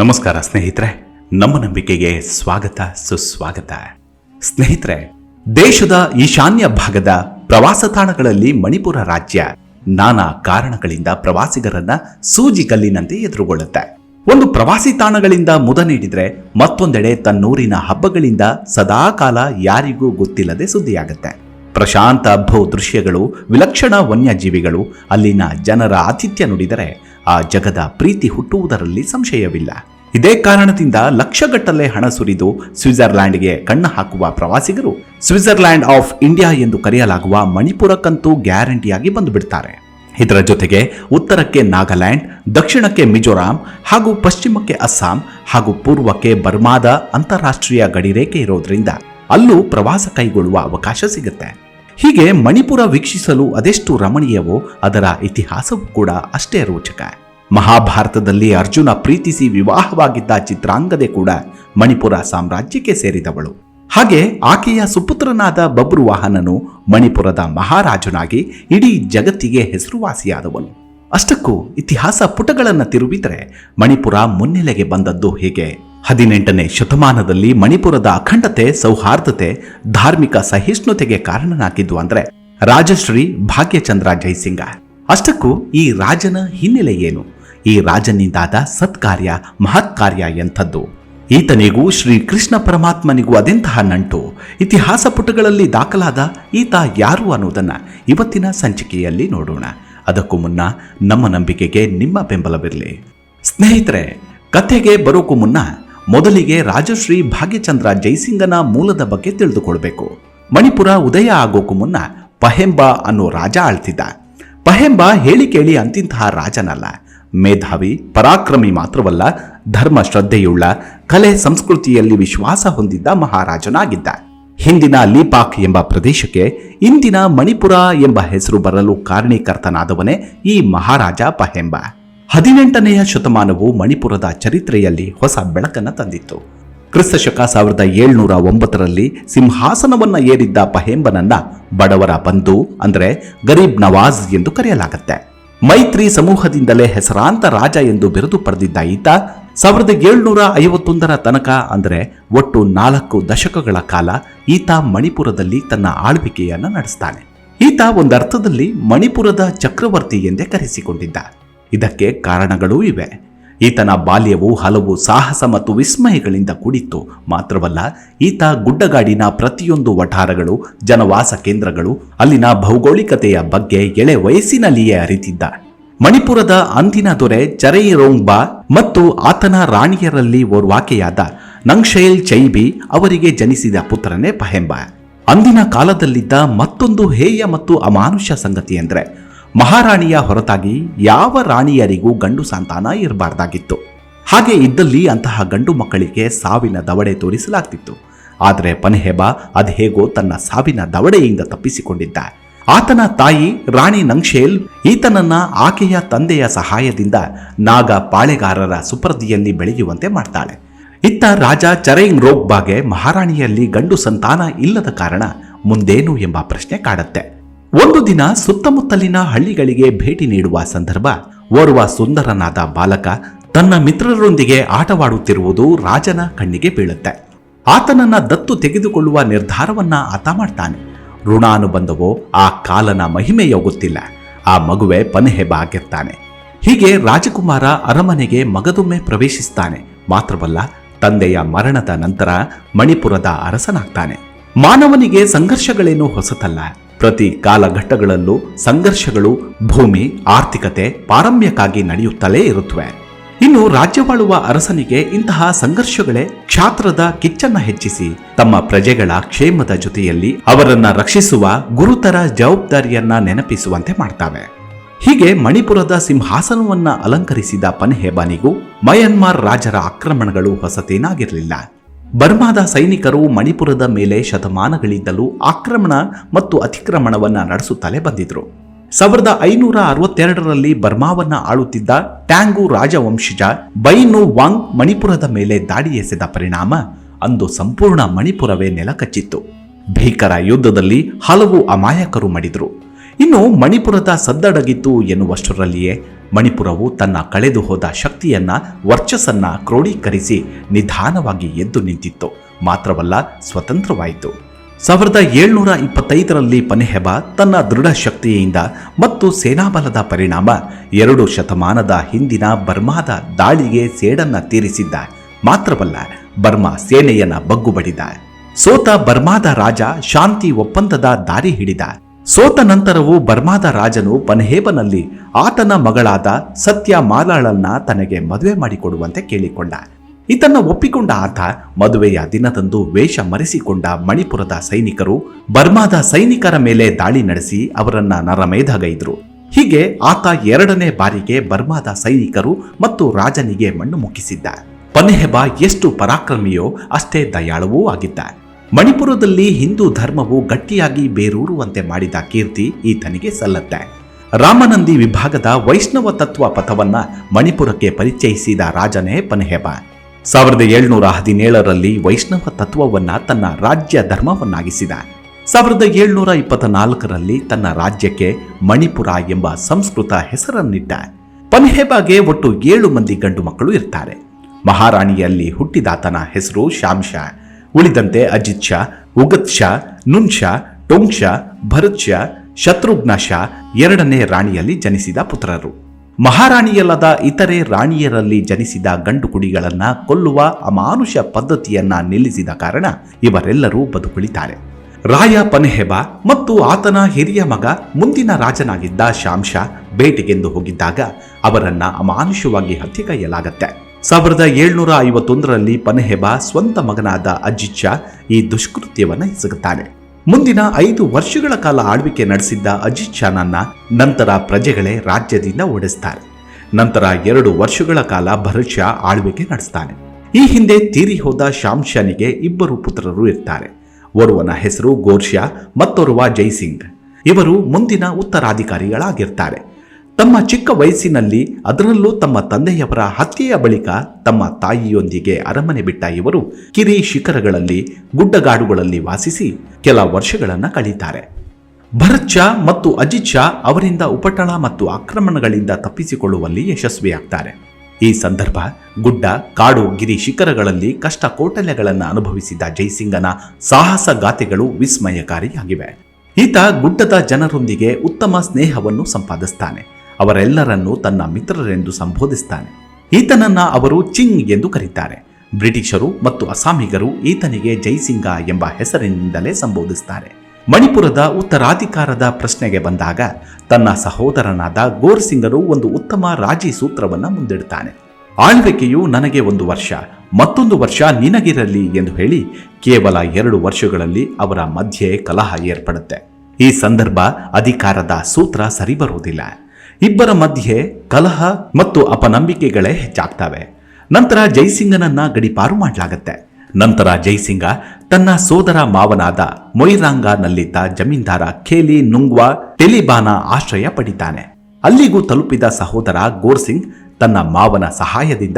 ನಮಸ್ಕಾರ ಸ್ನೇಹಿತರೆ, ನಮ್ಮ ನಂಬಿಕೆಗೆ ಸ್ವಾಗತ, ಸುಸ್ವಾಗತ. ಸ್ನೇಹಿತರೆ, ದೇಶದ ಈಶಾನ್ಯ ಭಾಗದ ಪ್ರವಾಸ ತಾಣಗಳಲ್ಲಿ ಮಣಿಪುರ ರಾಜ್ಯ ನಾನಾ ಕಾರಣಗಳಿಂದ ಪ್ರವಾಸಿಗರನ್ನ ಸೂಜಿಗಲ್ಲಿನಂತೆ ಎದುರುಗೊಳ್ಳುತ್ತೆ. ಒಂದು ಪ್ರವಾಸಿ ತಾಣಗಳಿಂದ ಮುದ ನೀಡಿದ್ರೆ ಮತ್ತೊಂದೆಡೆ ತನ್ನೂರಿನ ಹಬ್ಬಗಳಿಂದ ಸದಾಕಾಲ ಯಾರಿಗೂ ಗೊತ್ತಿಲ್ಲದೆ ಸುದ್ದಿಯಾಗುತ್ತೆ. ಪ್ರಶಾಂತ ಭೂ ದೃಶ್ಯಗಳು, ವಿಲಕ್ಷಣ ವನ್ಯಜೀವಿಗಳು, ಅಲ್ಲಿನ ಜನರ ಆತಿಥ್ಯ ನುಡಿದರೆ ಆ ಜಗದ ಪ್ರೀತಿ ಹುಟ್ಟುವುದರಲ್ಲಿ ಸಂಶಯವಿಲ್ಲ. ಇದೇ ಕಾರಣದಿಂದ ಲಕ್ಷಗಟ್ಟಲೆ ಹಣ ಸುರಿದು ಸ್ವಿಟ್ಜರ್ಲ್ಯಾಂಡ್ಗೆ ಕಣ್ಣು ಹಾಕುವ ಪ್ರವಾಸಿಗರು ಸ್ವಿಟ್ಜರ್ಲ್ಯಾಂಡ್ ಆಫ್ ಇಂಡಿಯಾ ಎಂದು ಕರೆಯಲಾಗುವ ಮಣಿಪುರಕ್ಕಂತೂ ಗ್ಯಾರಂಟಿಯಾಗಿ ಬಂದು ಬಿಡ್ತಾರೆ ಇದರ ಜೊತೆಗೆ ಉತ್ತರಕ್ಕೆ ನಾಗಾಲ್ಯಾಂಡ್, ದಕ್ಷಿಣಕ್ಕೆ ಮಿಜೋರಾಂ ಹಾಗೂ ಪಶ್ಚಿಮಕ್ಕೆ ಅಸ್ಸಾಂ ಹಾಗೂ ಪೂರ್ವಕ್ಕೆ ಬರ್ಮಾದ ಅಂತಾರಾಷ್ಟ್ರೀಯ ಗಡಿರೇಖೆ ಇರೋದ್ರಿಂದ ಅಲ್ಲೂ ಪ್ರವಾಸ ಕೈಗೊಳ್ಳುವ ಅವಕಾಶ ಸಿಗುತ್ತೆ. ಹೀಗೆ ಮಣಿಪುರ ವೀಕ್ಷಿಸಲು ಅದೆಷ್ಟು ರಮಣೀಯವೋ ಅದರ ಇತಿಹಾಸವೂ ಕೂಡ ಅಷ್ಟೇ ರೋಚಕ. ಮಹಾಭಾರತದಲ್ಲಿ ಅರ್ಜುನ ಪ್ರೀತಿಸಿ ವಿವಾಹವಾಗಿದ್ದ ಚಿತ್ರಾಂಗದೆ ಕೂಡ ಮಣಿಪುರ ಸಾಮ್ರಾಜ್ಯಕ್ಕೆ ಸೇರಿದವಳು. ಹಾಗೆ ಆಕೆಯ ಸುಪುತ್ರನಾದ ಬಬ್ರುವಾಹನನು ಮಣಿಪುರದ ಮಹಾರಾಜನಾಗಿ ಇಡೀ ಜಗತ್ತಿಗೆ ಹೆಸರುವಾಸಿಯಾದವನು. ಅಷ್ಟಕ್ಕೂ ಇತಿಹಾಸ ಪುಟಗಳನ್ನು ತಿರುಗಿದರೆ ಮಣಿಪುರ ಮುನ್ನೆಲೆಗೆ ಬಂದದ್ದು ಹೀಗೆ? ಹದಿನೆಂಟನೇ ಶತಮಾನದಲ್ಲಿ ಮಣಿಪುರದ ಅಖಂಡತೆ, ಸೌಹಾರ್ದತೆ, ಧಾರ್ಮಿಕ ಸಹಿಷ್ಣುತೆಗೆ ಕಾರಣನಾಗಿದ್ದು ಅಂದ್ರೆ ರಾಜಶ್ರೀ ಭಾಗ್ಯಚಂದ್ರ ಜೈಸಿಂಗ ಅಷ್ಟಕ್ಕೂ ಈ ರಾಜನ ಹಿನ್ನೆಲೆ ಏನು? ಈ ರಾಜನಿಂದಾದ ಸತ್ಕಾರ್ಯ ಮಹತ್ ಕಾರ್ಯ ಎಂಥದ್ದು. ಈತನಿಗೂ ಶ್ರೀ ಕೃಷ್ಣ ಪರಮಾತ್ಮನಿಗೂ ಅದೆಂತಹ ನಂಟು. ಇತಿಹಾಸ ಪುಟಗಳಲ್ಲಿ ದಾಖಲಾದ ಈತ ಯಾರು ಅನ್ನೋದನ್ನ ಇವತ್ತಿನ ಸಂಚಿಕೆಯಲ್ಲಿ ನೋಡೋಣ. ಅದಕ್ಕೂ ಮುನ್ನ ನಮ್ಮ ನಂಬಿಕೆಗೆ ನಿಮ್ಮ ಬೆಂಬಲವಿರಲಿ. ಸ್ನೇಹಿತರೆ, ಕಥೆಗೆ ಬರೋಕ್ಕೂ ಮುನ್ನ ಮೊದಲಿಗೆ ರಾಜಶ್ರೀ ಭಾಗ್ಯಚಂದ್ರ ಜೈಸಿಂಗನ ಮೂಲದ ಬಗ್ಗೆ ತಿಳಿದುಕೊಳ್ಬೇಕು. ಮಣಿಪುರ ಉದಯ ಆಗೋಕ್ಕೂ ಮುನ್ನ ಪಹೆಂಬ ಅನ್ನೋ ರಾಜ ಆಳ್ತಿದ್ದ. ಪಹೆಂಬ ಹೇಳಿ ಕೇಳಿ ಅಂತಿಂತಹ ರಾಜನಲ್ಲ. ಮೇಧಾವಿ, ಪರಾಕ್ರಮಿ ಮಾತ್ರವಲ್ಲ ಧರ್ಮ ಶ್ರದ್ಧೆಯುಳ್ಳ ಕಲೆ ಸಂಸ್ಕೃತಿಯಲ್ಲಿ ವಿಶ್ವಾಸ ಹೊಂದಿದ್ದ ಮಹಾರಾಜನಾಗಿದ್ದ ಹಿಂದಿನ ಲೀಪಾಕ್ ಎಂಬ ಪ್ರದೇಶಕ್ಕೆ ಇಂದಿನ ಮಣಿಪುರ ಎಂಬ ಹೆಸರು ಬರಲು ಕಾರಣೀಕರ್ತನಾದವನೇ ಈ ಮಹಾರಾಜ ಪಹೆಂಬ. ಹದಿನೆಂಟನೆಯ ಶತಮಾನವು ಮಣಿಪುರದ ಚರಿತ್ರೆಯಲ್ಲಿ ಹೊಸ ಬೆಳಕನ್ನು ತಂದಿತ್ತು. ಕ್ರಿಸ್ತಶಕ ಸಾವಿರದ ಏಳ್ನೂರ ಒಂಬತ್ತರಲ್ಲಿ ಸಿಂಹಾಸನವನ್ನ ಏರಿದ್ದ ಪಹೆಂಬನನ್ನ ಬಡವರ ಬಂಧು ಅಂದರೆ ಗರೀಬ್ ನವಾಜ್ ಎಂದು ಕರೆಯಲಾಗುತ್ತೆ. ಮೈತ್ರಿ ಸಮೂಹದಿಂದಲೇ ಹೆಸರಾಂತ ರಾಜ ಎಂದು ಬಿರುದು ಪಡೆದಿದ್ದ ಈತ ಸಾವಿರದ ಏಳ್ನೂರ ಐವತ್ತೊಂದರ ತನಕ ಅಂದರೆ ಒಟ್ಟು ನಾಲ್ಕು ದಶಕಗಳ ಕಾಲ ಈತ ಮಣಿಪುರದಲ್ಲಿ ತನ್ನ ಆಳ್ವಿಕೆಯನ್ನು ನಡೆಸ್ತಾನೆ. ಈತ ಒಂದರ್ಥದಲ್ಲಿ ಮಣಿಪುರದ ಚಕ್ರವರ್ತಿ ಎಂದೇ ಕರೆಸಿಕೊಂಡಿದ್ದ. ಇದಕ್ಕೆ ಕಾರಣಗಳೂ ಇವೆ. ಈತನ ಬಾಲ್ಯವು ಹಲವು ಸಾಹಸ ಮತ್ತು ವಿಸ್ಮಯಗಳಿಂದ ಕೂಡಿತ್ತು. ಮಾತ್ರವಲ್ಲ, ಈತ ಗುಡ್ಡಗಾಡಿನ ಪ್ರತಿಯೊಂದು ವಠಾರಗಳು, ಜನವಾಸ ಕೇಂದ್ರಗಳು, ಅಲ್ಲಿನ ಭೌಗೋಳಿಕತೆಯ ಬಗ್ಗೆ ಎಳೆ ವಯಸ್ಸಿನಲ್ಲಿಯೇ ಅರಿತಿದ್ದ. ಮಣಿಪುರದ ಅಂದಿನ ದೊರೆ ಚರೈರೋಂಗ್ಬಾ ಮತ್ತು ಆತನ ರಾಣಿಯರಲ್ಲಿ ಓರ್ವಾಕೆಯಾದ ನಂಗ್ಶೈಲ್ ಚೈಬಿ ಅವರಿಗೆ ಜನಿಸಿದ ಪುತ್ರನೇ ಪಹೆಂಬ. ಅಂದಿನ ಕಾಲದಲ್ಲಿದ್ದ ಮತ್ತೊಂದು ಹೇಯ ಮತ್ತು ಅಮಾನುಷ ಸಂಗತಿ ಅಂದರೆ ಮಹಾರಾಣಿಯ ಹೊರತಾಗಿ ಯಾವ ರಾಣಿಯರಿಗೂ ಗಂಡು ಸಂತಾನ ಇರಬಾರ್ದಾಗಿತ್ತು. ಹಾಗೆ ಇದ್ದಲ್ಲಿ ಅಂತಹ ಗಂಡು ಮಕ್ಕಳಿಗೆ ಸಾವಿನ ದವಡೆ ತೋರಿಸಲಾಗ್ತಿತ್ತು. ಆದರೆ ಪನ್ಹೆಬಾ ಅದೇಗೋ ತನ್ನ ಸಾವಿನ ದವಡೆಯಿಂದ ತಪ್ಪಿಸಿಕೊಂಡಿದ್ದ. ಆತನ ತಾಯಿ ರಾಣಿ ನಂಕ್ಷೇಲ್ ಈತನನ್ನ ಆಕೆಯ ತಂದೆಯ ಸಹಾಯದಿಂದ ನಾಗ ಪಾಳೆಗಾರರ ಸುಪರ್ದಿಯಲ್ಲಿ ಬೆಳೆಯುವಂತೆ ಮಾಡ್ತಾಳೆ. ಇತ್ತ ರಾಜ ಚರೈಂಗ್ ರೋಗ್ಬಾಗೆ ಮಹಾರಾಣಿಯಲ್ಲಿ ಗಂಡು ಸಂತಾನ ಇಲ್ಲದ ಕಾರಣ ಮುಂದೇನು ಎಂಬ ಪ್ರಶ್ನೆ ಕಾಡತ್ತೆ. ಒಂದು ದಿನ ಸುತ್ತಮುತ್ತಲಿನ ಹಳ್ಳಿಗಳಿಗೆ ಭೇಟಿ ನೀಡುವ ಸಂದರ್ಭ, ಓರ್ವ ಸುಂದರನಾದ ಬಾಲಕ ತನ್ನ ಮಿತ್ರರೊಂದಿಗೆ ಆಟವಾಡುತ್ತಿರುವುದು ರಾಜನ ಕಣ್ಣಿಗೆ ಬೀಳುತ್ತೆ. ಆತನನ್ನ ದತ್ತು ತೆಗೆದುಕೊಳ್ಳುವ ನಿರ್ಧಾರವನ್ನ ಆತ ಮಾಡ್ತಾನೆ. ಋಣಾನುಬಂಧವೋ, ಆ ಕಾಲನ ಮಹಿಮೆಯೋಗುತ್ತಿಲ್ಲ ಆ ಮಗುವೆ ಪನೆಹೆಬ ಆಗಿರ್ತಾನೆ ಹೀಗೆ ರಾಜಕುಮಾರ ಅರಮನೆಗೆ ಮಗದೊಮ್ಮೆ ಪ್ರವೇಶಿಸ್ತಾನೆ. ಮಾತ್ರವಲ್ಲ, ತಂದೆಯ ಮರಣದ ನಂತರ ಮಣಿಪುರದ ಅರಸನಾಗ್ತಾನೆ. ಮಾನವನಿಗೆ ಸಂಘರ್ಷಗಳೇನು ಹೊಸತಲ್ಲ. ಪ್ರತಿ ಕಾಲಘಟ್ಟಗಳಲ್ಲೂ ಸಂಘರ್ಷಗಳು, ಭೂಮಿ, ಆರ್ಥಿಕತೆ ಪಾರಮ್ಯಕ್ಕಾಗಿ ನಡೆಯುತ್ತಲೇ ಇರುತ್ತವೆ. ಇನ್ನು ರಾಜ್ಯವಾಳುವ ಅರಸನಿಗೆ ಇಂತಹ ಸಂಘರ್ಷಗಳೇ ಕ್ಷಾತ್ರದ ಕಿಚ್ಚನ್ನ ಹೆಚ್ಚಿಸಿ, ತಮ್ಮ ಪ್ರಜೆಗಳ ಕ್ಷೇಮದ ಜೊತೆಯಲ್ಲಿ ಅವರನ್ನ ರಕ್ಷಿಸುವ ಗುರುತರ ಜವಾಬ್ದಾರಿಯನ್ನ ನೆನಪಿಸುವಂತೆ ಮಾಡ್ತವೆ. ಹೀಗೆ ಮಣಿಪುರದ ಸಿಂಹಾಸನವನ್ನ ಅಲಂಕರಿಸಿದ ಪನ್ಹೇಬಾನಿಗೂ ಮಯನ್ಮಾರ್ ರಾಜರ ಆಕ್ರಮಣಗಳು ಹೊಸತೇನಾಗಿರಲಿಲ್ಲ. ಬರ್ಮಾದ ಸೈನಿಕರು ಮಣಿಪುರದ ಮೇಲೆ ಶತಮಾನಗಳಿಂದಲೂ ಆಕ್ರಮಣ ಮತ್ತು ಅತಿಕ್ರಮಣವನ್ನು ನಡೆಸುತ್ತಲೇ ಬಂದಿದ್ರು. ಸಾವಿರದ ಐನೂರ ಅರವತ್ತೆರಡರಲ್ಲಿ ಬರ್ಮಾವನ್ನ ಆಳುತ್ತಿದ್ದ ಟ್ಯಾಂಗು ರಾಜವಂಶಜ ಬೈನು ವಾಂಗ್ ಮಣಿಪುರದ ಮೇಲೆ ದಾಳಿ ಎಸೆದ ಪರಿಣಾಮ ಅಂದು ಸಂಪೂರ್ಣ ಮಣಿಪುರವೇ ನೆಲಕಚ್ಚಿತ್ತು. ಭೀಕರ ಯುದ್ಧದಲ್ಲಿ ಹಲವು ಅಮಾಯಕರು ಮಡಿದ್ರು. ಇನ್ನು ಮಣಿಪುರದ ಸದ್ದಡಗಿತ್ತು ಎನ್ನುವಷ್ಟರಲ್ಲಿಯೇ ಮಣಿಪುರವು ತನ್ನ ಕಳೆದು ಹೋದ ಶಕ್ತಿಯನ್ನ, ವರ್ಚಸ್ಸನ್ನ ಕ್ರೋಢೀಕರಿಸಿ ನಿಧಾನವಾಗಿ ಎದ್ದು ನಿಂತಿತ್ತು. ಮಾತ್ರವಲ್ಲ, ಸ್ವತಂತ್ರವಾಯಿತು. ಸಾವಿರದ ಏಳ್ನೂರ ಇಪ್ಪತ್ತೈದರಲ್ಲಿ ಪನೆಹೆಬ ತನ್ನ ದೃಢ ಶಕ್ತಿಯಿಂದ ಮತ್ತು ಸೇನಾಬಲದ ಪರಿಣಾಮ ಎರಡು ಶತಮಾನದ ಹಿಂದಿನ ಬರ್ಮಾದ ದಾಳಿಗೆ ಸೇಡನ್ನ ತೀರಿಸಿದ್ದ. ಮಾತ್ರವಲ್ಲ, ಬರ್ಮಾ ಸೇನೆಯನ್ನ ಬಗ್ಗುಬಡಿದ. ಸೋತ ಬರ್ಮಾದ ರಾಜ ಶಾಂತಿ ಒಪ್ಪಂದದ ದಾರಿ ಹಿಡಿದ. ಸೋತ ನಂತರವೂ ಬರ್ಮಾದ ರಾಜನು ಪನ್ಹೇಬನಲ್ಲಿ ಆತನ ಮಗಳಾದ ಸತ್ಯ ಮಾಲಾಳನ್ನ ತನಗೆ ಮದುವೆ ಮಾಡಿಕೊಡುವಂತೆ ಕೇಳಿಕೊಂಡ. ಇದನ್ನು ಒಪ್ಪಿಕೊಂಡ ಆತ ಮದುವೆಯ ದಿನದಂದು ವೇಷ ಮರೆಸಿಕೊಂಡ ಮಣಿಪುರದ ಸೈನಿಕರು ಬರ್ಮಾದ ಸೈನಿಕರ ಮೇಲೆ ದಾಳಿ ನಡೆಸಿ ಅವರನ್ನ ನರಮೇಧಗೈದ್ರು. ಹೀಗೆ ಆತ ಎರಡನೇ ಬಾರಿಗೆ ಬರ್ಮಾದ ಸೈನಿಕರು ಮತ್ತು ರಾಜನಿಗೆ ಮಣ್ಣು ಮುಕ್ಕಿಸಿದ್ದ. ಪನ್ಹೆಬ ಎಷ್ಟು ಪರಾಕ್ರಮಿಯೋ ಅಷ್ಟೇ ದಯಾಳುವೂ ಆಗಿದ್ದ. ಮಣಿಪುರದಲ್ಲಿ ಹಿಂದೂ ಧರ್ಮವು ಗಟ್ಟಿಯಾಗಿ ಬೇರೂರುವಂತೆ ಮಾಡಿದ ಕೀರ್ತಿ ಈತನಿಗೆ ಸಲ್ಲತ್ತೆ. ರಾಮನಂದಿ ವಿಭಾಗದ ವೈಷ್ಣವ ತತ್ವ ಪಥವನ್ನ ಮಣಿಪುರಕ್ಕೆ ಪರಿಚಯಿಸಿದ ರಾಜನೇ ಪನೆಹೆಬ. ಸಾವಿರದ ಏಳ್ನೂರ ಹದಿನೇಳರಲ್ಲಿ ವೈಷ್ಣವ ತತ್ವವನ್ನ ತನ್ನ ರಾಜ್ಯ ಧರ್ಮವನ್ನಾಗಿಸಿದ. ಸಾವಿರದ ಏಳ್ನೂರ ಇಪ್ಪತ್ತ ನಾಲ್ಕರಲ್ಲಿ ತನ್ನ ರಾಜ್ಯಕ್ಕೆ ಮಣಿಪುರ ಎಂಬ ಸಂಸ್ಕೃತ ಹೆಸರನ್ನಿಟ್ಟ. ಪನ್ಹೇಬಾಗೆ ಒಟ್ಟು ಏಳು ಮಂದಿ ಗಂಡು ಮಕ್ಕಳು ಇರ್ತಾರೆ. ಮಹಾರಾಣಿಯಲ್ಲಿ ಹುಟ್ಟಿದಾತನ ಹೆಸರು ಶಾಮ್ ಶಾ ಉಳಿದಂತೆ ಅಜಿತ್ ಶಾ, ಉಗತ್ ಶಾ, ನುನ್ ಶಾ, ಟೊಂಗ್ ಶಾ, ಭರತ್ ಶಾ, ಶತ್ರುಘ್ನ ಶಾ ಎರಡನೇ ರಾಣಿಯಲ್ಲಿ ಜನಿಸಿದ ಪುತ್ರರು. ಮಹಾರಾಣಿಯಲ್ಲದ ಇತರೆ ರಾಣಿಯರಲ್ಲಿ ಜನಿಸಿದ ಗಂಡು ಕುಡಿಗಳನ್ನ ಕೊಲ್ಲುವ ಅಮಾನುಷ ಪದ್ಧತಿಯನ್ನ ನಿಲ್ಲಿಸಿದ ಕಾರಣ ಇವರೆಲ್ಲರೂ ಬದುಕುಳಿತಾರೆ. ರಾಯ ಪನೆಹೆಬ ಮತ್ತು ಆತನ ಹಿರಿಯ ಮಗ ಮುಂದಿನ ರಾಜನಾಗಿದ್ದ ಶಾಂಶಾ ಬೇಟೆಗೆಂದು ಹೋಗಿದ್ದಾಗ ಅವರನ್ನ ಅಮಾನುಷವಾಗಿ ಹತ್ಯೆಗೈಯಲಾಗತ್ತೆ ಸಾವಿರದ ಏಳ್ನೂರ ಐವತ್ತೊಂದರಲ್ಲಿ ಪನ್ಹೆಬಾ ಸ್ವಂತ ಮಗನಾದ ಅಜಿಚ್ಚ ಈ ದುಷ್ಕೃತ್ಯವನ್ನು ಎಸಗುತ್ತಾನೆ. ಮುಂದಿನ ಐದು ವರ್ಷಗಳ ಕಾಲ ಆಳ್ವಿಕೆ ನಡೆಸಿದ್ದ ಅಜಿತ್ ಶಾನನ್ನ ನಂತರ ಪ್ರಜೆಗಳೇ ರಾಜ್ಯದಿಂದ ಓಡಿಸ್ತಾರೆ. ನಂತರ ಎರಡು ವರ್ಷಗಳ ಕಾಲ ಭರತ್ ಶಾ ಆಳ್ವಿಕೆ ನಡೆಸ್ತಾನೆ. ಈ ಹಿಂದೆ ತೀರಿ ಹೋದ ಶಾಮ್ ಇಬ್ಬರು ಪುತ್ರರು ಇರ್ತಾರೆ. ಓರ್ವನ ಹೆಸರು ಗೋರ್ಷಾ ಮತ್ತೋರ್ವ ಜೈಸಿಂಗ್. ಇವರು ಮುಂದಿನ ಉತ್ತರಾಧಿಕಾರಿಗಳಾಗಿರ್ತಾರೆ. ತಮ್ಮ ಚಿಕ್ಕ ವಯಸ್ಸಿನಲ್ಲಿ ಅದರಲ್ಲೂ ತಮ್ಮ ತಂದೆಯವರ ಹತ್ಯೆಯ ಬಳಿಕ ತಮ್ಮ ತಾಯಿಯೊಂದಿಗೆ ಅರಮನೆ ಬಿಟ್ಟ ಇವರು ಕಿರಿ ಶಿಖರಗಳಲ್ಲಿ, ಗುಡ್ಡಗಾಡುಗಳಲ್ಲಿ ವಾಸಿಸಿ ಕೆಲ ವರ್ಷಗಳನ್ನು ಕಳೀತಾರೆ. ಭರತ್ ಶಾ ಮತ್ತು ಅಜಿತ್ ಶಾ ಅವರಿಂದ ಉಪಟಳ ಮತ್ತು ಆಕ್ರಮಣಗಳಿಂದ ತಪ್ಪಿಸಿಕೊಳ್ಳುವಲ್ಲಿ ಯಶಸ್ವಿಯಾಗ್ತಾರೆ. ಈ ಸಂದರ್ಭ ಗುಡ್ಡ, ಕಾಡು, ಗಿರಿ ಶಿಖರಗಳಲ್ಲಿ ಕಷ್ಟ ಕೋಟಲೆಗಳನ್ನು ಅನುಭವಿಸಿದ ಜೈಸಿಂಗನ ಸಾಹಸ ಗಾಥೆಗಳು ವಿಸ್ಮಯಕಾರಿಯಾಗಿವೆ. ಈತ ಗುಡ್ಡದ ಜನರೊಂದಿಗೆ ಉತ್ತಮ ಸ್ನೇಹವನ್ನು ಸಂಪಾದಿಸ್ತಾನೆ. ಅವರೆಲ್ಲರನ್ನೂ ತನ್ನ ಮಿತ್ರರೆಂದು ಸಂಬೋಧಿಸ್ತಾನೆ. ಈತನನ್ನ ಅವರು ಚಿಂಗ್ ಎಂದು ಕರೀತಾರೆ. ಬ್ರಿಟಿಷರು ಮತ್ತು ಅಸಾಮಿಗರು ಈತನಿಗೆ ಜೈಸಿಂಗ ಎಂಬ ಹೆಸರಿನಿಂದಲೇ ಸಂಬೋಧಿಸ್ತಾರೆ. ಮಣಿಪುರದ ಉತ್ತರಾಧಿಕಾರದ ಪ್ರಶ್ನೆಗೆ ಬಂದಾಗ ತನ್ನ ಸಹೋದರನಾದ ಗೋರ್ ಸಿಂಗನು ಒಂದು ಉತ್ತಮ ರಾಜಿ ಸೂತ್ರವನ್ನ ಮುಂದಿಡುತ್ತಾನೆ ಆಳ್ವಿಕೆಯು ನನಗೆ ಒಂದು ವರ್ಷ, ಮತ್ತೊಂದು ವರ್ಷ ನಿನಗಿರಲಿ ಎಂದು ಹೇಳಿ ಕೇವಲ ಎರಡು ವರ್ಷಗಳಲ್ಲಿ ಅವರ ಮಧ್ಯೆ ಕಲಹ ಏರ್ಪಡುತ್ತೆ. ಈ ಸಂದರ್ಭ ಅಧಿಕಾರದ ಸೂತ್ರ ಸರಿಬರುವುದಿಲ್ಲ. ಇಬ್ಬರ ಮಧ್ಯೆ ಕಲಹ ಮತ್ತು ಅಪನಂಬಿಕೆಗಳೇ ಹೆಚ್ಚಾಗ್ತವೆ. ನಂತರ ಜೈಸಿಂಗನನ್ನ ಗಡಿಪಾರು ಮಾಡಲಾಗತ್ತೆ. ನಂತರ ಜೈಸಿಂಗ ತನ್ನ ಸೋದರ ಮಾವನಾದ ಮೊಯಿರಾಂಗಾನಲ್ಲಿದ್ದ ಜಮೀನ್ದಾರ ಖೇಲಿ ನುಂಗ್ವಾ ಟೆಲಿಬಾನ ಆಶ್ರಯ ಪಡಿತಾನೆ. ಅಲ್ಲಿಗೂ ತಲುಪಿದ ಸಹೋದರ ಗೋರ್ಸಿಂಗ್ ತನ್ನ ಮಾವನ ಸಹಾಯದಿಂದ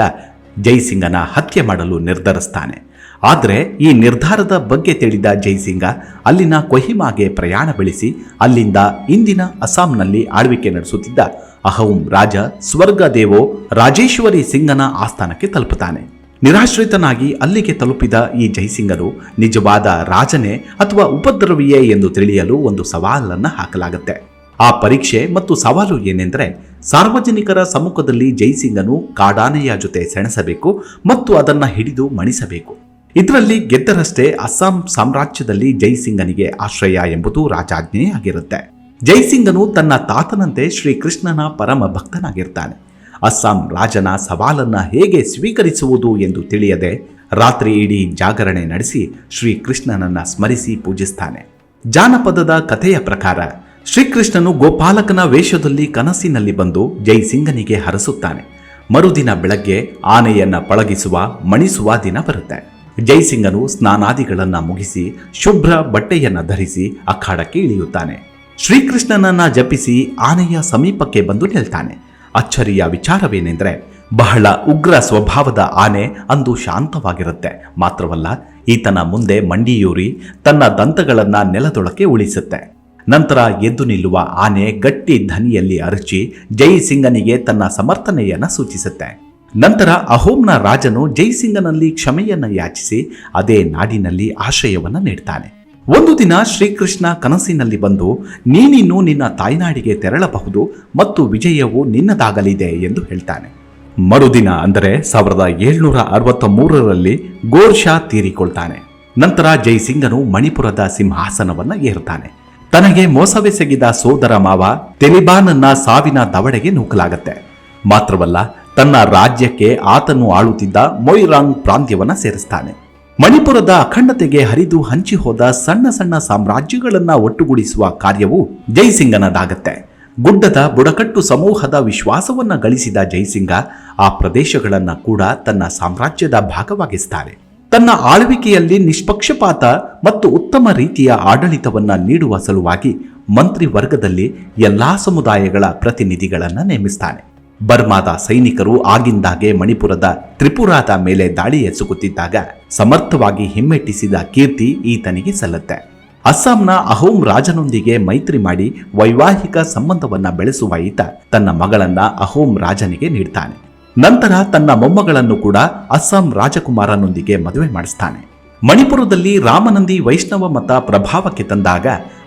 ಜೈಸಿಂಗನ ಹತ್ಯೆ ಮಾಡಲು ನಿರ್ಧರಿಸ್ತಾನೆ. ಆದರೆ ಈ ನಿರ್ಧಾರದ ಬಗ್ಗೆ ತಿಳಿದ ಜೈಸಿಂಗ ಅಲ್ಲಿನ ಕೊಹಿಮಾಗೆ ಪ್ರಯಾಣ ಬೆಳೆಸಿ ಅಲ್ಲಿಂದ ಇಂದಿನ ಅಸ್ಸಾಂನಲ್ಲಿ ಆಳ್ವಿಕೆ ನಡೆಸುತ್ತಿದ್ದ ಅಹೋಂ ರಾಜ ಸ್ವರ್ಗದೇವೋ ರಾಜೇಶ್ವರಿ ಸಿಂಗನ ಆಸ್ಥಾನಕ್ಕೆ ತಲುಪುತ್ತಾನೆ. ನಿರಾಶ್ರಿತನಾಗಿ ಅಲ್ಲಿಗೆ ತಲುಪಿದ ಈ ಜೈಸಿಂಗರು ನಿಜವಾದ ರಾಜನೇ ಅಥವಾ ಉಪದ್ರವಿಯೇ ಎಂದು ತಿಳಿಯಲು ಒಂದು ಸವಾಲನ್ನು ಹಾಕಲಾಗುತ್ತೆ. ಆ ಪರೀಕ್ಷೆ ಮತ್ತು ಸವಾಲು ಏನೆಂದರೆ ಸಾರ್ವಜನಿಕರ ಸಮ್ಮುಖದಲ್ಲಿ ಜೈಸಿಂಗನು ಕಾಡಾನೆಯ ಜೊತೆ ಸೆಣಸಬೇಕು ಮತ್ತು ಅದನ್ನು ಹಿಡಿದು ಮಣಿಸಬೇಕು. ಇದರಲ್ಲಿ ಗೆದ್ದರಷ್ಟೇ ಅಸ್ಸಾಂ ಸಾಮ್ರಾಜ್ಯದಲ್ಲಿ ಜೈಸಿಂಗನಿಗೆ ಆಶ್ರಯ ಎಂಬುದು ರಾಜಾಜ್ಞೆಯಾಗಿರುತ್ತೆ. ಜೈಸಿಂಗನು ತನ್ನ ತಾತನಂತೆ ಶ್ರೀಕೃಷ್ಣನ ಪರಮ ಭಕ್ತನಾಗಿರ್ತಾನೆ. ಅಸ್ಸಾಂ ರಾಜನ ಸವಾಲನ್ನ ಹೇಗೆ ಸ್ವೀಕರಿಸುವುದು ಎಂದು ತಿಳಿಯದೆ ರಾತ್ರಿ ಇಡೀ ಜಾಗರಣೆ ನಡೆಸಿ ಶ್ರೀಕೃಷ್ಣನನ್ನ ಸ್ಮರಿಸಿ ಪೂಜಿಸ್ತಾನೆ. ಜಾನಪದದ ಕಥೆಯ ಪ್ರಕಾರ ಶ್ರೀಕೃಷ್ಣನು ಗೋಪಾಲಕನ ವೇಷದಲ್ಲಿ ಕನಸಿನಲ್ಲಿ ಬಂದು ಜೈಸಿಂಗನಿಗೆ ಹರಸುತ್ತಾನೆ. ಮರುದಿನ ಬೆಳಗ್ಗೆ ಆನೆಯನ್ನ ಪಳಗಿಸುವ ಮಣಿಸುವ ದಿನ ಬರುತ್ತೆ. ಜೈಸಿಂಗನು ಸ್ನಾನಾದಿಗಳನ್ನ ಮುಗಿಸಿ ಶುಭ್ರ ಬಟ್ಟೆಯನ್ನು ಧರಿಸಿ ಅಖಾಡಕ್ಕೆ ಇಳಿಯುತ್ತಾನೆ. ಶ್ರೀಕೃಷ್ಣನನ್ನ ಜಪಿಸಿ ಆನೆಯ ಸಮೀಪಕ್ಕೆ ಬಂದು ನಿಲ್ತಾನೆ. ಅಚ್ಚರಿಯ ವಿಚಾರವೇನೆಂದರೆ, ಬಹಳ ಉಗ್ರ ಸ್ವಭಾವದ ಆನೆ ಅಂದು ಶಾಂತವಾಗಿರುತ್ತೆ. ಮಾತ್ರವಲ್ಲ, ಈತನ ಮುಂದೆ ಮಂಡಿಯೂರಿ ತನ್ನ ದಂತಗಳನ್ನು ನೆಲದೊಳಕ್ಕೆ ಉಳಿಸುತ್ತೆ. ನಂತರ ಎದ್ದು ನಿಲ್ಲುವ ಆನೆ ಗಟ್ಟಿ ಧನಿಯಲ್ಲಿ ಅರಚಿ ಜೈಸಿಂಗನಿಗೆ ತನ್ನ ಸಮರ್ಥನೆಯನ್ನು ಸೂಚಿಸುತ್ತೆ. ನಂತರ ಅಹೋಮ್ನ ರಾಜನು ಜೈಸಿಂಗನಲ್ಲಿ ಕ್ಷಮೆಯನ್ನ ಯಾಚಿಸಿ ಅದೇ ನಾಡಿನಲ್ಲಿ ಆಶ್ರಯವನ್ನ ನೀಡ್ತಾನೆ. ಒಂದು ದಿನ ಶ್ರೀಕೃಷ್ಣ ಕನಸಿನಲ್ಲಿ ಬಂದು, ನೀನಿನ್ನು ನಿನ್ನ ತಾಯ್ನಾಡಿಗೆ ತೆರಳಬಹುದು ಮತ್ತು ವಿಜಯವು ನಿನ್ನದಾಗಲಿದೆ ಎಂದು ಹೇಳ್ತಾನೆ. ಮರುದಿನ ಅಂದರೆ ಸಾವಿರದ ಏಳ್ನೂರ ಅರವತ್ತ ಮೂರರಲ್ಲಿ ಗೋರ್ಷಾ ತೀರಿಕೊಳ್ತಾನೆ. ನಂತರ ಜೈಸಿಂಗನು ಮಣಿಪುರದ ಸಿಂಹಾಸನವನ್ನ ಏರುತ್ತಾನೆ. ತನಗೆ ಮೋಸವೆಸಗಿದ ಸೋದರ ಮಾವ ತೆಲಿಬಾನನ್ನ ಸಾವಿನ ದವಡೆಗೆ ನೂಕಲಾಗತ್ತೆ. ಮಾತ್ರವಲ್ಲ ತನ್ನ ರಾಜ್ಯಕ್ಕೆ ಆತನು ಆಳುತ್ತಿದ್ದ ಮೊಯ್ರಾಂಗ್ ಪ್ರಾಂತ್ಯವನ್ನ ಸೇರಿಸ್ತಾನೆ. ಮಣಿಪುರದ ಅಖಂಡತೆಗೆ ಹರಿದು ಹಂಚಿ ಹೋದ ಸಣ್ಣ ಸಣ್ಣ ಸಾಮ್ರಾಜ್ಯಗಳನ್ನ ಒಟ್ಟುಗೂಡಿಸುವ ಕಾರ್ಯವು ಜೈಸಿಂಗನದಾಗತ್ತೆ. ಗುಡ್ಡದ ಬುಡಕಟ್ಟು ಸಮೂಹದ ವಿಶ್ವಾಸವನ್ನ ಗಳಿಸಿದ ಜೈಸಿಂಗ ಆ ಪ್ರದೇಶಗಳನ್ನ ಕೂಡ ತನ್ನ ಸಾಮ್ರಾಜ್ಯದ ಭಾಗವಾಗಿಸ್ತಾರೆ. ತನ್ನ ಆಳ್ವಿಕೆಯಲ್ಲಿ ನಿಷ್ಪಕ್ಷಪಾತ ಮತ್ತು ಉತ್ತಮ ರೀತಿಯ ಆಡಳಿತವನ್ನ ನೀಡುವ ಸಲುವಾಗಿ ಮಂತ್ರಿ ವರ್ಗದಲ್ಲಿ ಎಲ್ಲಾ ಸಮುದಾಯಗಳ ಪ್ರತಿನಿಧಿಗಳನ್ನ ನೇಮಿಸ್ತಾನೆ. ಬರ್ಮಾದ ಸೈನಿಕರು ಆಗಿಂದಾಗೆ ಮಣಿಪುರದ ತ್ರಿಪುರಾದ ಮೇಲೆ ದಾಳಿ ಎಸಗುತ್ತಿದ್ದಾಗ ಸಮರ್ಥವಾಗಿ ಹಿಮ್ಮೆಟ್ಟಿಸಿದ ಕೀರ್ತಿ ಈತನಿಗೆ ಸಲ್ಲತ್ತೆ. ಅಸ್ಸಾಂನ ಅಹೋಂ ರಾಜನೊಂದಿಗೆ ಮೈತ್ರಿ ಮಾಡಿ ವೈವಾಹಿಕ ಸಂಬಂಧವನ್ನ ಬೆಳೆಸುವ ಈತ ತನ್ನ ಮಗಳನ್ನ ಅಹೋಂ ರಾಜನಿಗೆ ನೀಡ್ತಾನೆ. ನಂತರ ತನ್ನ ಮೊಮ್ಮಗಳನ್ನು ಕೂಡ ಅಸ್ಸಾಂ ರಾಜಕುಮಾರನೊಂದಿಗೆ ಮದುವೆ ಮಾಡಿಸ್ತಾನೆ. ಮಣಿಪುರದಲ್ಲಿ ರಾಮನಂದಿ ವೈಷ್ಣವ ಮತ ಪ್ರಭಾವಕ್ಕೆ ತಂದಾಗ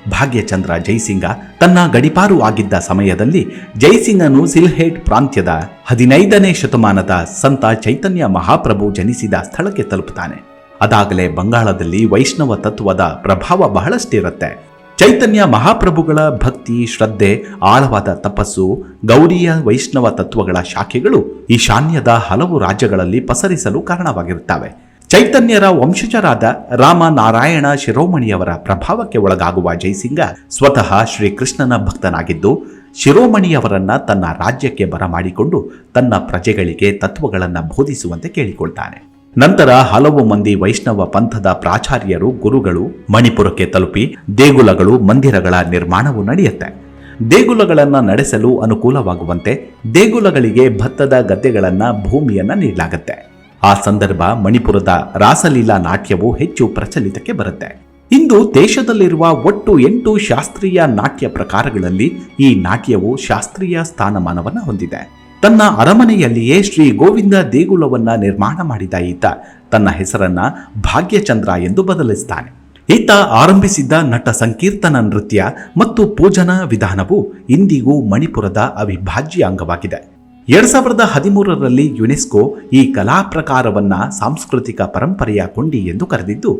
ಭಾಗ್ಯಚಂದ್ರ ಜೈಸಿಂಗ ತನ್ನ ಗಡಿಪಾರು ಆಗಿದ್ದ ಸಮಯದಲ್ಲಿ ಜೈಸಿಂಗನು ಸಿಲ್ಹೇಟ್ ಪ್ರಾಂತ್ಯದ ಹದಿನೈದನೇ ಶತಮಾನದ ಸಂತ ಚೈತನ್ಯ ಮಹಾಪ್ರಭು ಜನಿಸಿದ ಸ್ಥಳಕ್ಕೆ ತಲುಪುತ್ತಾನೆ. ಅದಾಗಲೇ ಬಂಗಾಳದಲ್ಲಿ ವೈಷ್ಣವ ತತ್ವದ ಪ್ರಭಾವ ಬಹಳಷ್ಟಿರುತ್ತೆ ಚೈತನ್ಯ ಮಹಾಪ್ರಭುಗಳ ಭಕ್ತಿ, ಶ್ರದ್ಧೆ, ಆಳವಾದ ತಪಸ್ಸು, ಗೌರಿಯ ವೈಷ್ಣವ ತತ್ವಗಳ ಶಾಖೆಗಳು ಈಶಾನ್ಯದ ಹಲವು ರಾಜ್ಯಗಳಲ್ಲಿ ಪಸರಿಸಲು ಕಾರಣವಾಗಿರುತ್ತವೆ. ಚೈತನ್ಯರ ವಂಶಜರಾದ ರಾಮ ನಾರಾಯಣ ಶಿರೋಮಣಿಯವರ ಪ್ರಭಾವಕ್ಕೆ ಒಳಗಾಗುವ ಜೈಸಿಂಗ ಸ್ವತಃ ಶ್ರೀಕೃಷ್ಣನ ಭಕ್ತನಾಗಿದ್ದು, ಶಿರೋಮಣಿಯವರನ್ನ ತನ್ನ ರಾಜ್ಯಕ್ಕೆ ಬರಮಾಡಿಕೊಂಡು ತನ್ನ ಪ್ರಜೆಗಳಿಗೆ ತತ್ವಗಳನ್ನು ಬೋಧಿಸುವಂತೆ ಕೇಳಿಕೊಳ್ತಾನೆ. ನಂತರ ಹಲವು ಮಂದಿ ವೈಷ್ಣವ ಪಂಥದ ಪ್ರಾಚಾರ್ಯರು, ಗುರುಗಳು ಮಣಿಪುರಕ್ಕೆ ತಲುಪಿ ದೇಗುಲಗಳು, ಮಂದಿರಗಳ ನಿರ್ಮಾಣವು ನಡೆಯುತ್ತೆ. ದೇಗುಲಗಳನ್ನು ನಡೆಸಲು ಅನುಕೂಲವಾಗುವಂತೆ ದೇಗುಲಗಳಿಗೆ ಭತ್ತದ ಗದ್ದೆಗಳನ್ನು ಭೂಮಿಯನ್ನು ನೀಡಲಾಗುತ್ತೆ. ಆ ಸಂದರ್ಭ ಮಣಿಪುರದ ರಾಸಲೀಲಾ ನಾಟ್ಯವು ಹೆಚ್ಚು ಪ್ರಚಲಿತಕ್ಕೆ ಬರುತ್ತೆ. ಇಂದು ದೇಶದಲ್ಲಿರುವ ಒಟ್ಟು ಎಂಟು ಶಾಸ್ತ್ರೀಯ ನಾಟ್ಯ ಪ್ರಕಾರಗಳಲ್ಲಿ ಈ ನಾಟ್ಯವು ಶಾಸ್ತ್ರೀಯ ಸ್ಥಾನಮಾನವನ್ನು ಹೊಂದಿದೆ. ತನ್ನ ಅರಮನೆಯಲ್ಲಿಯೇ ಶ್ರೀ ಗೋವಿಂದ ದೇಗುಲವನ್ನ ನಿರ್ಮಾಣ ಮಾಡಿದ ಈತ ತನ್ನ ಹೆಸರನ್ನ ಭಾಗ್ಯಚಂದ್ರ ಎಂದು ಬದಲಿಸ್ತಾನೆ. ಈತ ಆರಂಭಿಸಿದ್ದ ನಟ ಸಂಕೀರ್ತನ ನೃತ್ಯ ಮತ್ತು ಪೂಜನಾ ವಿಧಾನವು ಇಂದಿಗೂ ಮಣಿಪುರದ ಅವಿಭಾಜ್ಯ ಅಂಗವಾಗಿದೆ. ಎರಡ್ ಸಾವಿರದ ಹದಿಮೂರರಲ್ಲಿ ಯುನೆಸ್ಕೋ ಈ ಕಲಾ ಪ್ರಕಾರವನ್ನ ಸಾಂಸ್ಕೃತಿಕ ಪರಂಪರೆಯ ಕೊಂಡಿ ಎಂದು ಕರೆದಿದ್ದು,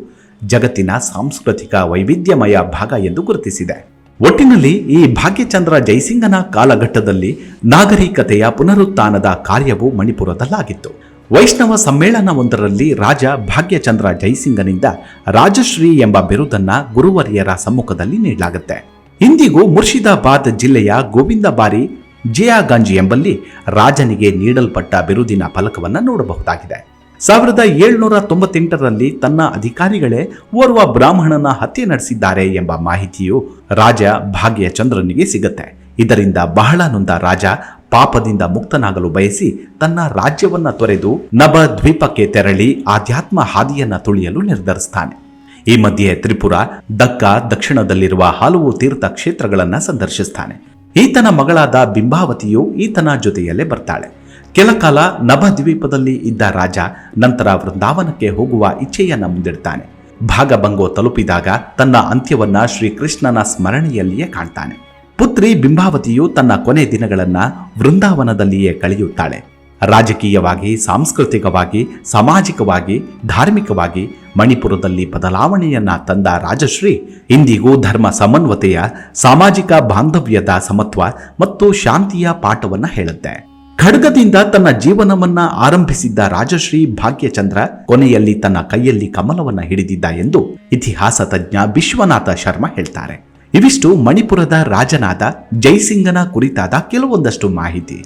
ಜಗತ್ತಿನ ಸಾಂಸ್ಕೃತಿಕ ವೈವಿಧ್ಯಮಯ ಭಾಗ ಎಂದು ಗುರುತಿಸಿದೆ. ಒಟ್ಟಿನಲ್ಲಿ ಈ ಭಾಗ್ಯಚಂದ್ರ ಜೈಸಿಂಗನ ಕಾಲಘಟ್ಟದಲ್ಲಿ ನಾಗರಿಕತೆಯ ಪುನರುತ್ಥಾನದ ಕಾರ್ಯವು ಮಣಿಪುರದಲ್ಲಾಗಿತ್ತು. ವೈಷ್ಣವ ಸಮ್ಮೇಳನವೊಂದರಲ್ಲಿ ರಾಜ ಭಾಗ್ಯಚಂದ್ರ ಜೈಸಿಂಗನಿಂದ ರಾಜಶ್ರೀ ಎಂಬ ಬಿರುದನ್ನ ಗುರುವರಿಯರ ಸಮ್ಮುಖದಲ್ಲಿ ನೀಡಲಾಗುತ್ತೆ. ಇಂದಿಗೂ ಮುರ್ಷಿದಾಬಾದ್ ಜಿಲ್ಲೆಯ ಗೋವಿಂದಬಾರಿ ಜಿಯಾಗಂಜ್ ಎಂಬಲ್ಲಿ ರಾಜನಿಗೆ ನೀಡಲ್ಪಟ್ಟ ಬಿರುದಿನ ಫಲಕವನ್ನು ನೋಡಬಹುದಾಗಿದೆ. ಸಾವಿರದ ಏಳ್ನೂರ ತೊಂಬತ್ತೆಂಟರಲ್ಲಿ ತನ್ನ ಅಧಿಕಾರಿಗಳೇ ಓರ್ವ ಬ್ರಾಹ್ಮಣನ ಹತ್ಯೆ ನಡೆಸಿದ್ದಾರೆ ಎಂಬ ಮಾಹಿತಿಯು ರಾಜ ಭಾಗ್ಯಚಂದ್ರನಿಗೆ ಸಿಗುತ್ತೆ. ಇದರಿಂದ ಬಹಳ ನೊಂದ ರಾಜ ಪಾಪದಿಂದ ಮುಕ್ತನಾಗಲು ಬಯಸಿ ತನ್ನ ರಾಜ್ಯವನ್ನ ತೊರೆದು ನಬ ದ್ವೀಪಕ್ಕೆ ತೆರಳಿ ಆಧ್ಯಾತ್ಮ ಹಾದಿಯನ್ನ ತುಳಿಯಲು ನಿರ್ಧರಿಸ್ತಾನೆ. ಈ ಮಧ್ಯೆ ತ್ರಿಪುರ, ದಕ್ಕ, ದಕ್ಷಿಣದಲ್ಲಿರುವ ಹಲವು ತೀರ್ಥ ಕ್ಷೇತ್ರಗಳನ್ನು ಸಂದರ್ಶಿಸ್ತಾನೆ. ಈತನ ಮಗಳಾದ ಬಿಂಬಾವತಿಯು ಈತನ ಜೊತೆಯಲ್ಲೇ ಬರ್ತಾಳೆ. ಕೆಲಕಾಲ ನಭದ್ವೀಪದಲ್ಲಿ ಇದ್ದ ರಾಜ ನಂತರ ವೃಂದಾವನಕ್ಕೆ ಹೋಗುವ ಇಚ್ಛೆಯನ್ನ ಮುಂದಿಡ್ತಾನೆ. ಭಾಗಭಂಗೋ ತಲುಪಿದಾಗ ತನ್ನ ಅಂತ್ಯವನ್ನ ಶ್ರೀಕೃಷ್ಣನ ಸ್ಮರಣೆಯಲ್ಲಿಯೇ ಕಾಣ್ತಾನೆ. ಪುತ್ರಿ ಬಿಂಬಾವತಿಯು ತನ್ನ ಕೊನೆ ದಿನಗಳನ್ನ ವೃಂದಾವನದಲ್ಲಿಯೇ ಕಳೆಯುತ್ತಾಳೆ. ರಾಜಕೀಯವಾಗಿ, ಸಾಂಸ್ಕೃತಿಕವಾಗಿ, ಸಾಮಾಜಿಕವಾಗಿ, ಧಾರ್ಮಿಕವಾಗಿ ಮಣಿಪುರದಲ್ಲಿ ಬದಲಾವಣೆಯನ್ನ ತಂದ ರಾಜಶ್ರೀ ಇಂದಿಗೂ ಧರ್ಮ ಸಮನ್ವತೆಯ, ಸಾಮಾಜಿಕ ಬಾಂಧವ್ಯದ ಸಮತ್ವ ಮತ್ತು ಶಾಂತಿಯ ಪಾಠವನ್ನ ಹೇಳುತ್ತೆ. ಖಡ್ಗದಿಂದ ತನ್ನ ಜೀವನವನ್ನ ಆರಂಭಿಸಿದ್ದ ರಾಜಶ್ರೀ ಭಾಗ್ಯಚಂದ್ರ ಕೊನೆಯಲ್ಲಿ ತನ್ನ ಕೈಯಲ್ಲಿ ಕಮಲವನ್ನ ಹಿಡಿದಿದ್ದ ಎಂದು ಇತಿಹಾಸ ತಜ್ಞ ವಿಶ್ವನಾಥ ಶರ್ಮಾ ಹೇಳ್ತಾರೆ. ಇವಿಷ್ಟು ಮಣಿಪುರದ ರಾಜನಾದ ಜೈಸಿಂಗನ ಕುರಿತಾದ ಕೆಲವೊಂದಷ್ಟು ಮಾಹಿತಿ.